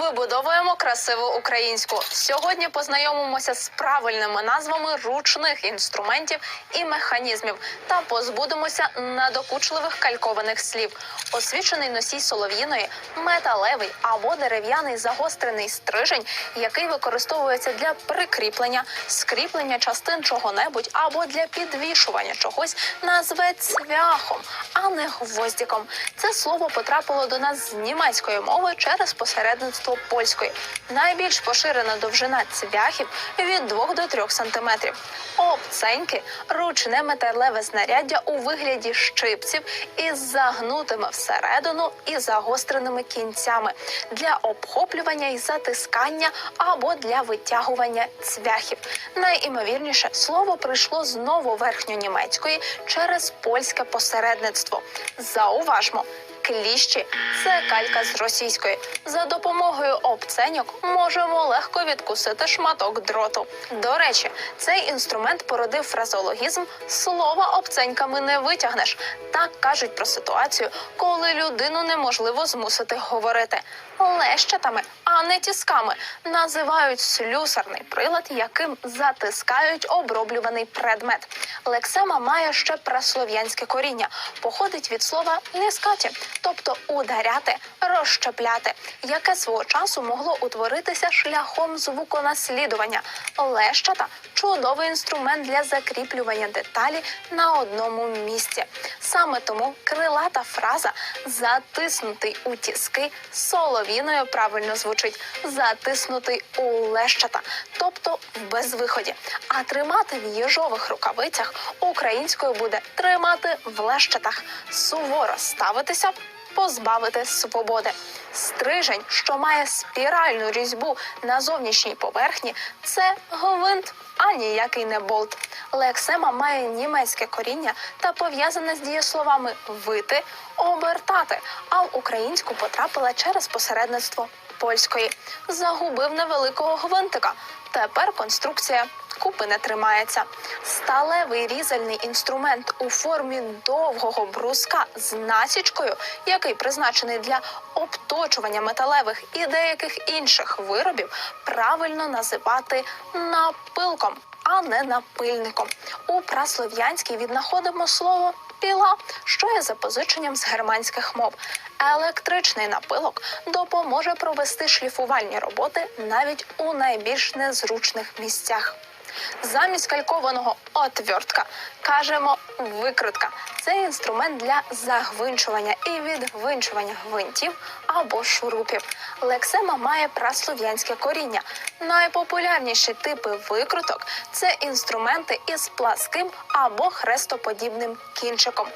Вибудовуємо красиву українську. Сьогодні познайомимося з правильними назвами ручних інструментів і механізмів та позбудемося надокучливих калькованих слів. Освічений носій солов'їної, металевий або дерев'яний загострений стрижень, який використовується для прикріплення, скріплення частин чого-небудь або для підвішування чогось, назве цвяхом, а не гвоздіком. Це слово потрапило до нас з німецької мови через посередництво польської. Найбільш поширена довжина цвяхів від 2 до 3 сантиметрів. Обценьки ручне металеве знаряддя у вигляді щипців із загнутими всередину і загостреними кінцями для обхоплювання і затискання або для витягування цвяхів. Найімовірніше слово прийшло знову верхньонімецької через польське посередництво. Зауважмо. Кліщі це калька з російської. За допомогою обценьок можемо легко відкусити шматок дроту. До речі, цей інструмент породив фразеологізм слова обценьками не витягнеш. Так кажуть про ситуацію, коли людину неможливо змусити говорити. Лещатами, а не тісками, називають слюсарний прилад, яким затискають оброблюваний предмет. Лексема має ще праслов'янське коріння, походить від слова ліскаті, тобто ударяти, розщепляти, яке свого часу могло утворитися шляхом звуконаслідування. Лещата чудовий інструмент для закріплювання деталі на одному місці. Саме тому крилата фраза затиснутий у тіски солов'їною правильно звучить затиснутий у лещата, тобто в безвиході. А тримати в їжових рукавицях українською буде тримати в лещатах, суворо ставитися. Позбавити свободи. Стрижень, що має спіральну різьбу на зовнішній поверхні, це гвинт, а ніякий не болт. Лексема має німецьке коріння та пов'язане з дієсловами вити, обертати, а в українську потрапила через посередництво польської. Загубив невеликого гвинтика. Тепер конструкція купи не тримається. Сталевий різальний інструмент у формі довгого бруска з насічкою, який призначений для обточування металевих і деяких інших виробів, правильно називати напилком, а не напильником. У праслов'янській віднаходимо слово піла, що є запозиченням з германських мов. Електричний напилок допоможе провести шліфувальні роботи навіть у найбільш незручних місцях. Замість калькованого отвертка кажемо викрутка. Це інструмент для загвинчування і відгвинчування гвинтів або шурупів. Лексема має праслов'янське коріння. Найпопулярніші типи викруток це інструменти із пласким або хрестоподібним кінчиком.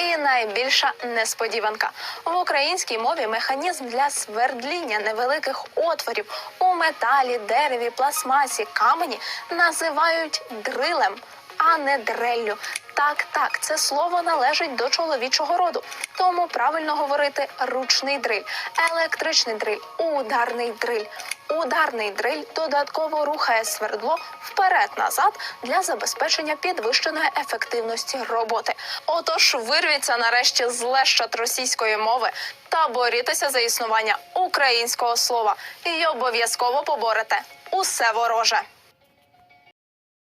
І найбільша несподіванка. В українській мові механізм для свердління невеликих отворів у металі, дереві, пластмасі, камені називають дрилем, а не дреллю. Так, так, це слово належить до чоловічого роду. Тому правильно говорити ручний дриль, електричний дриль, ударний дриль. Ударний дриль додатково рухає свердло вперед-назад для забезпечення підвищеної ефективності роботи. Отож, вирвіться нарешті з лещат російської мови та борітеся за існування українського слова і обов'язково поборете усе вороже.